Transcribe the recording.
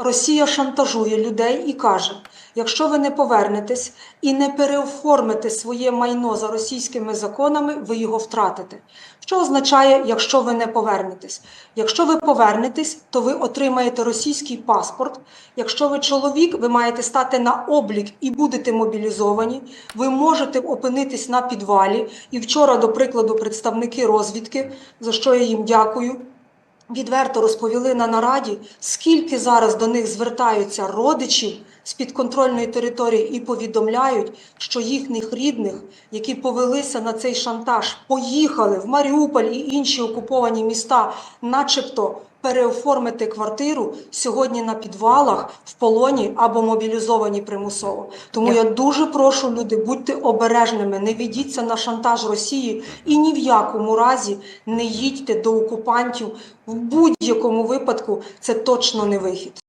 Росія шантажує людей і каже: якщо ви не повернетесь і не переоформите своє майно за російськими законами, ви його втратите. Що означає, якщо ви не повернетесь? Якщо ви повернетесь, то ви отримаєте російський паспорт. Якщо ви чоловік, ви маєте стати на облік і будете мобілізовані. Ви можете опинитись на підвалі. І вчора, до прикладу, представники розвідки, за що я їм дякую, відверто розповіли на нараді, скільки зараз до них звертаються родичів з підконтрольної території і повідомляють, що їхніх рідних, які повелися на цей шантаж, поїхали в Маріуполь і інші окуповані міста, начебто переоформити квартиру сьогодні на підвалах, в полоні або мобілізовані примусово. Тому я дуже прошу люди, будьте обережними, не ведіться на шантаж Росії і ні в якому разі не їдьте до окупантів. В будь-якому випадку це точно не вихід.